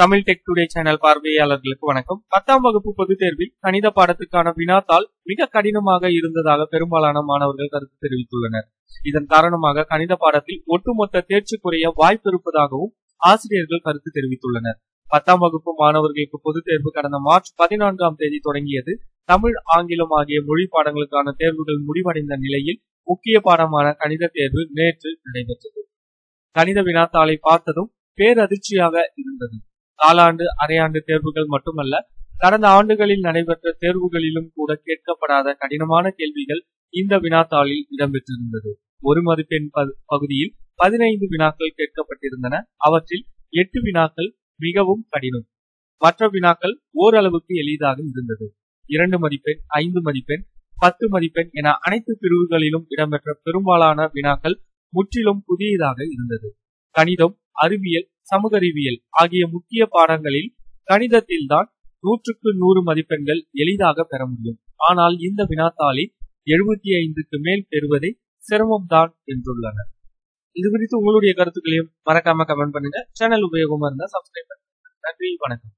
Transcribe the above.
Tamil tech today channel பார்வையாளர்களுக்கு வணக்கம். பத்தாம் வகுப்பு பொதுத் தேர்வில் கணித பாடத்துக்கான வினாத்தாள் மிக கடினமாக இருந்ததாக பெரும்பாலான மாணவர்கள் கருத்து தெரிவித்துள்ளனர். இதன் காரணமாக கணித பாடத்தில் ஒட்டுமொத்த தேர்ச்சி குறைய வாய்ப்பு இருப்பதாகவும் ஆசிரியர்கள் கருத்து தெரிவித்துள்ளனர். பத்தாம் வகுப்பு மாணவர்களுக்கு பொதுத் தேர்வு கடந்த மார்ச் பதினான்காம் தேதி தொடங்கியது. தமிழ் ஆங்கிலம் ஆகிய மொழி பாடங்களுக்கான தேர்வுகள் முடிவடைந்த நிலையில் முக்கிய பாடமான கணித தேர்வு நேற்று நடைபெற்றது. கணித வினாத்தாளை பார்த்ததும் பேரதிர்ச்சியாக இருந்தது. காலாண்டு அரையாண்டு தேர்வுகள் மட்டுமல்ல கடந்த ஆண்டுகளில் நடைபெற்ற தேர்வுகளிலும் கூட கேட்கப்படாத கடினமான கேள்விகள் இந்த வினாத்தாளில் இடம்பெற்றிருந்தது. ஒரு மதிப்பெண் பகுதியில் பதினைந்து வினாக்கள் கேட்கப்பட்டிருந்தன. அவற்றில் எட்டு வினாக்கள் மிகவும் கடினம். மற்ற வினாக்கள் ஓரளவுக்கு எளிதாக இருந்தது. இரண்டு மதிப்பெண் ஐந்து மதிப்பெண் பத்து மதிப்பெண் என அனைத்து பிரிவுகளிலும் இடம்பெற்ற பெரும்பாலான வினாக்கள் முற்றிலும் புதியதாக இருந்தது. கணிதம் அறிவியல் சமூக அறிவியல் ஆகிய முக்கிய பாடங்களில் கணிதத்தில்தான் நூற்றுக்கு நூறு மதிப்பெண்கள் எளிதாக பெற முடியும். ஆனால் இந்த வினாத்தாளில் எழுபத்தி ஐந்துக்கு மேல் பெறுவதை சிரமம்தான் என்றுள்ளனர். இது குறித்து உங்களுடைய கருத்துக்களையும் மறக்காம கமெண்ட் பண்ணுங்க. சேனல் உபயோகமா இருந்தா சப்ஸ்கிரைப் பண்ணுங்க. நன்றி வணக்கம்.